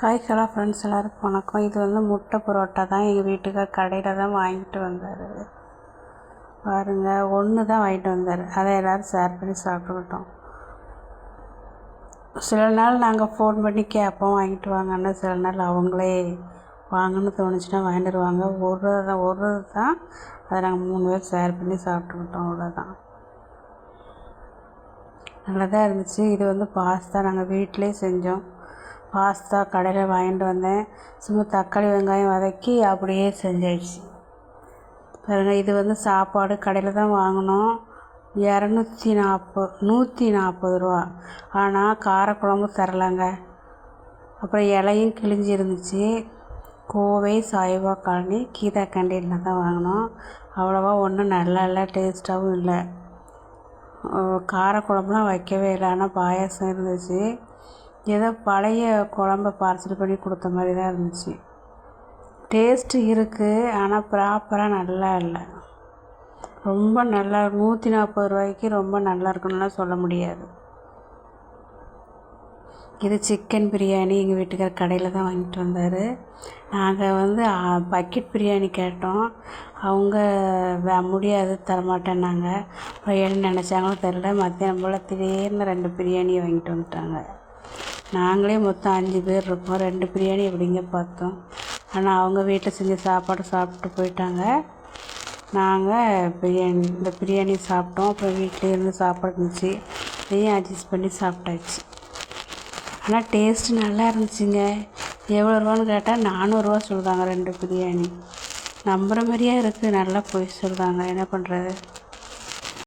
Hi hello friends எல்லோருக்கும் வணக்கம். இது வந்து முட்டை பரோட்டா தான். எங்கள் வீட்டுக்கார் கடையில் தான் வாங்கிட்டு வந்தார். பாருங்கள் ஒன்று தான் வாங்கிட்டு வந்தார். அதை எல்லோரும் ஷேர் பண்ணி சாப்பிட்டுக்கிட்டோம். சில நாள் நாங்கள் ஃபோன் பண்ணி கேட்போம் வாங்கிட்டு வாங்கன்னா. சில நாள் அவங்களே வாங்கன்னு தோணுச்சுன்னா வாங்கிட்டு வருவாங்க. ஒரு தான் ஒரு தான். அதை நாங்கள் மூணு பேர் ஷேர் பண்ணி சாப்பிட்டுக்கிட்டோம். அவ்வளோதான் நல்லா தான் இருந்துச்சு. இது வந்து பாஸ்தா. நாங்கள் வீட்டிலே செஞ்சோம். பாஸ்தா கடையில் வாங்கிட்டு வந்தேன். சும்மா தக்காளி வெங்காயம் வதக்கி அப்படியே செஞ்சாச்சு. பாருங்கள் இது வந்து சாப்பாடு. கடையில் தான் வாங்கினோம். இரநூத்தி நாற்பது நூற்றி நாற்பது ரூபா. ஆனால் காரக்குழம்பு தரலாங்க. அப்புறம் இலையும் கிழிஞ்சி இருந்துச்சு கோவை சாய்பா காலனி கீதா கேண்டீனில் தான் வாங்கினோம். அவ்வளோவா ஒன்றும் நல்லா இல்லை டேஸ்ட்டாகவும் இல்லை. காரக்குழம்புலாம் வைக்கவே இல்லை. ஆனால் பாயாசம் இருந்துச்சு. ஏதோ பழைய குழம்ப பார்சல் பண்ணி கொடுத்த மாதிரி தான் இருந்துச்சு. டேஸ்ட்டு இருக்குது ஆனால் ப்ராப்பராக நல்லா இல்லை. ரொம்ப நல்லா நூற்றி நாற்பது ரூபாய்க்கு ரொம்ப நல்லா இருக்குன்னுலாம் சொல்ல முடியாது. இது சிக்கன் பிரியாணி எங்கள் வீட்டுக்கார் கடையில் தான் வாங்கிட்டு வந்தார். நாங்கள் வந்து பக்கெட் பிரியாணி கேட்டோம். அவங்க முடியாது தரமாட்டேன்னாங்க அப்புறம் நினச்சாங்களோ தெரில மத்தியானம் போல் திடீர்னு ரெண்டு பிரியாணியை வாங்கிட்டு வந்துட்டாங்க. நாங்களே மொத்தம் அஞ்சு பேர் இருக்கோம். ரெண்டு பிரியாணி எப்படிங்க பார்த்தோம். ஆனால் அவங்க வீட்டில் செஞ்ச சாப்பாடு சாப்பிட்டு போயிட்டாங்க. நாங்கள் பிரியாணி இந்த பிரியாணி சாப்பிட்டோம். அப்புறம் வீட்டிலே இருந்து சாப்பாடு இருந்துச்சு. அதையும் அட்ஜஸ்ட் பண்ணி சாப்பிட்டாச்சு. ஆனால் டேஸ்ட்டு நல்லா இருந்துச்சுங்க. எவ்வளோ ரூபான்னு கேட்டால் நானூறுரூவா சொல்கிறாங்க ரெண்டு பிரியாணி. நம்புகிற மாதிரியே இருக்குது நல்லா போய் சொல்கிறாங்க என்ன பண்ணுறது